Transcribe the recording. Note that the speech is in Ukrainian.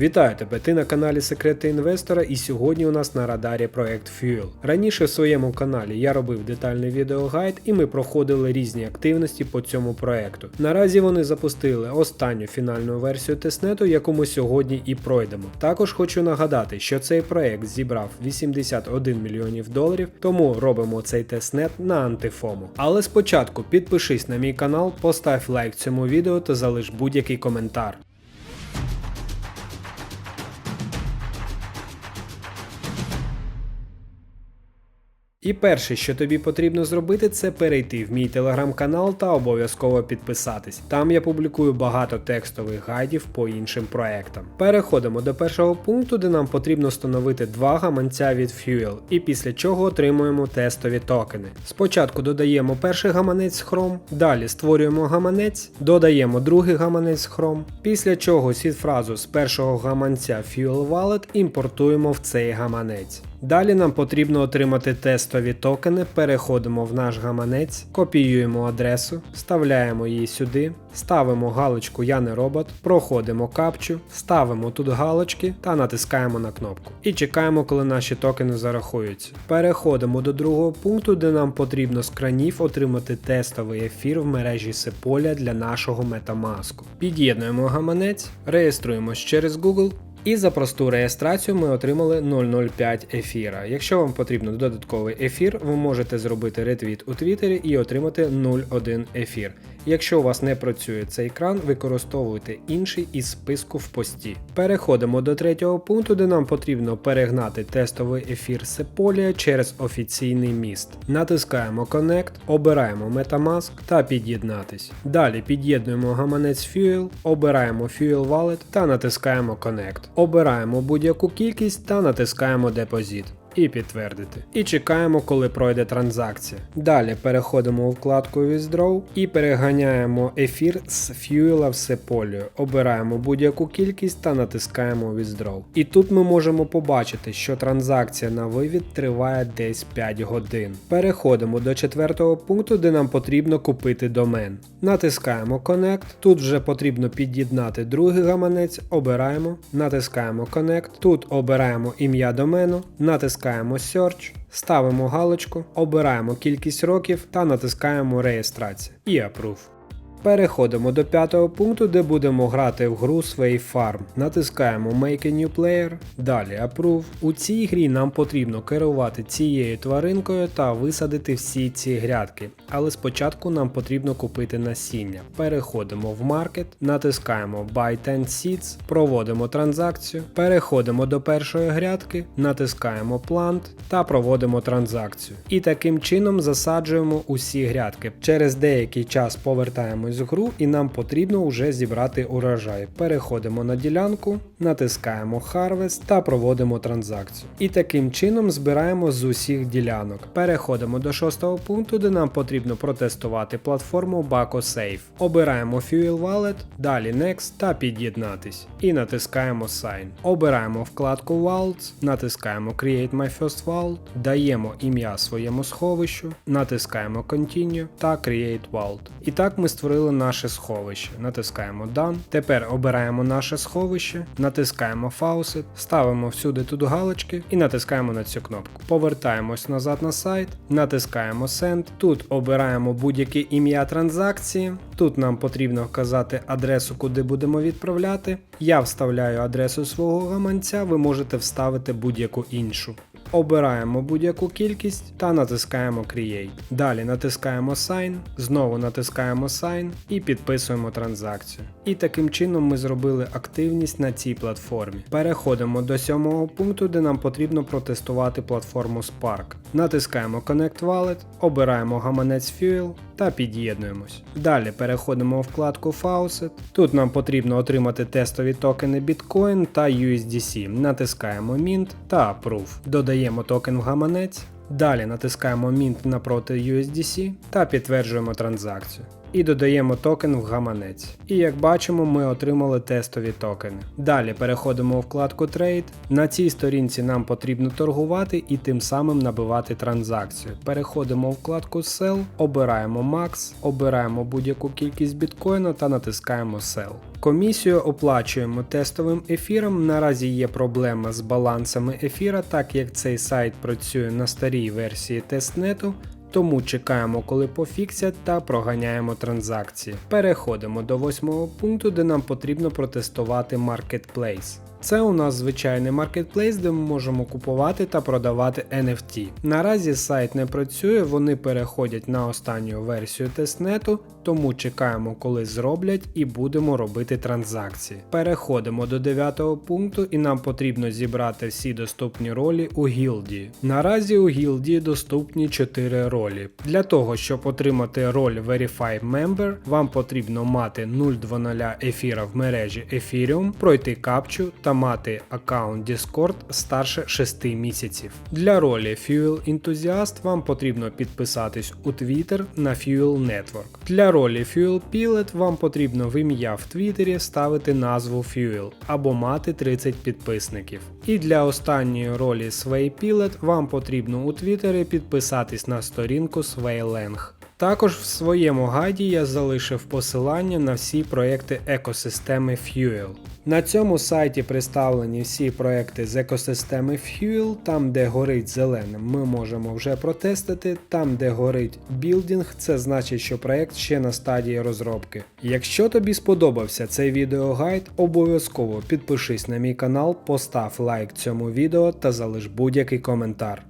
Вітаю тебе! Ти на каналі Секрети інвестора, і сьогодні у нас на радарі проект Fuel. Раніше в своєму каналі я робив детальний відеогайд, і ми проходили різні активності по цьому проекту. Наразі вони запустили останню фінальну версію тестнету, яку ми сьогодні і пройдемо. Також хочу нагадати, що цей проект зібрав 81 мільйонів доларів, тому робимо цей тестнет на антифому. Але спочатку підпишись на мій канал, постав лайк цьому відео та залиш будь-який коментар. І перше, що тобі потрібно зробити, це перейти в мій телеграм-канал та обов'язково підписатись. Там я публікую багато текстових гайдів по іншим проектам. Переходимо до першого пункту, де нам потрібно встановити два гаманця від Fuel, і після чого отримуємо тестові токени. Спочатку додаємо перший гаманець Chrome, далі створюємо гаманець, додаємо другий гаманець Chrome, після чого сід-фразу з першого гаманця Fuel Wallet імпортуємо в цей гаманець. Далі нам потрібно отримати тестові токени, переходимо в наш гаманець, копіюємо адресу, вставляємо її сюди, ставимо галочку Я не робот, проходимо капчу, ставимо тут галочки та натискаємо на кнопку. І чекаємо, коли наші токени зарахуються. Переходимо до другого пункту, де нам потрібно з кранів отримати тестовий ефір в мережі Sepolia для нашого Metamask. Під'єднуємо гаманець, реєструємось через Google. І за просту реєстрацію ми отримали 005 ефіра. Якщо вам потрібен додатковий ефір, ви можете зробити ретвіт у Твіттері і отримати 0,1 ефір. Якщо у вас не працює цей екран, використовуйте інший із списку в пості. Переходимо до третього пункту, де нам потрібно перегнати тестовий ефір Sepolia через офіційний міст. Натискаємо Connect, обираємо Metamask та під'єднатись. Далі під'єднуємо гаманець Fuel, обираємо Fuel Wallet та натискаємо Connect. Обираємо будь-яку кількість та натискаємо Депозит. І підтвердити. І чекаємо, коли пройде транзакція. Далі переходимо у вкладку Withdraw і переганяємо ефір з Fuel в Sepolio. Обираємо будь-яку кількість та натискаємо Withdraw. І тут ми можемо побачити, що транзакція на вивід триває десь 5 годин. Переходимо до четвертого пункту, де нам потрібно купити домен. Натискаємо Connect. Тут вже потрібно під'єднати другий гаманець, обираємо, натискаємо Connect. Тут обираємо ім'я домену, натискаємо Search, ставимо галочку, обираємо кількість років та натискаємо Реєстрація і Approve. Переходимо до п'ятого пункту, де будемо грати в гру Sway Farm. Натискаємо Make a New Player, далі Approve. У цій грі нам потрібно керувати цією тваринкою та висадити всі ці грядки. Але спочатку нам потрібно купити насіння. Переходимо в Market, натискаємо Buy 10 Seeds, проводимо транзакцію, переходимо до першої грядки, натискаємо Plant та проводимо транзакцію. І таким чином засаджуємо усі грядки. Через деякий час повертаємо в гру і нам потрібно вже зібрати урожай. Переходимо на ділянку, натискаємо Harvest та проводимо транзакцію. І таким чином збираємо з усіх ділянок. Переходимо до шостого пункту, де нам потрібно протестувати платформу Baco Safe. Обираємо Fuel Wallet, далі Next та під'єднатись. І натискаємо Sign. Обираємо вкладку Vaults, натискаємо Create My First Vault, даємо ім'я своєму сховищу, натискаємо Continue та Create Vault. І так ми створили наше сховище. Натискаємо Done. Тепер обираємо наше сховище, натискаємо Faucet, ставимо всюди тут галочки і натискаємо на цю кнопку. Повертаємось назад на сайт, натискаємо Send. Тут обираємо будь-яке ім'я транзакції. Тут нам потрібно вказати адресу, куди будемо відправляти. Я вставляю адресу свого гаманця, ви можете вставити будь-яку іншу. Обираємо будь-яку кількість та натискаємо Create. Далі натискаємо Sign, знову натискаємо Sign і підписуємо транзакцію. І таким чином ми зробили активність на цій платформі. Переходимо до сьомого пункту, де нам потрібно протестувати платформу Spark. Натискаємо Connect Wallet, обираємо гаманець Fuel та під'єднуємось. Далі переходимо у вкладку Faucet. Тут нам потрібно отримати тестові токени Bitcoin та USDC. Натискаємо Mint та Approve. Додаємо токен в гаманець. Далі натискаємо Mint напроти USDC та підтверджуємо транзакцію. І додаємо токен в гаманець. І як бачимо, ми отримали тестові токени. Далі переходимо у вкладку Trade. На цій сторінці нам потрібно торгувати і тим самим набивати транзакцію. Переходимо у вкладку Sell, обираємо Max, обираємо будь-яку кількість біткоїну та натискаємо Sell. Комісію оплачуємо тестовим ефіром. Наразі є проблема з балансами ефіра, так як цей сайт працює на старій версії тестнету. Тому чекаємо, коли пофіксять та проганяємо транзакції. Переходимо до восьмого пункту, де нам потрібно протестувати Marketplace. Це у нас звичайний маркетплейс, де ми можемо купувати та продавати NFT. Наразі сайт не працює, вони переходять на останню версію тестнету, тому чекаємо, коли зроблять, і будемо робити транзакції. Переходимо до 9 пункту, і нам потрібно зібрати всі доступні ролі у гілдії. Наразі у гілдії доступні 4 ролі. Для того, щоб отримати роль Verify Member, вам потрібно мати 0.2.0 ефіра в мережі Ethereum, пройти капчу та мати аккаунт Discord старше 6 місяців. Для ролі Fuel Enthusiast вам потрібно підписатись у Twitter на Fuel Network. Для ролі Fuel Pilot вам потрібно в ім'я в Твіттері ставити назву Fuel або мати 30 підписників. І для останньої ролі Sway Pilot вам потрібно у Твіттері підписатись на сторінку SwayLang. Також в своєму гайді я залишив посилання на всі проекти екосистеми Fuel. На цьому сайті представлені всі проекти з екосистеми Fuel, там де горить зеленим, ми можемо вже протестити, там де горить білдинг, це значить, що проект ще на стадії розробки. Якщо тобі сподобався цей відеогайд, обов'язково підпишись на мій канал, постав лайк цьому відео та залиш будь-який коментар.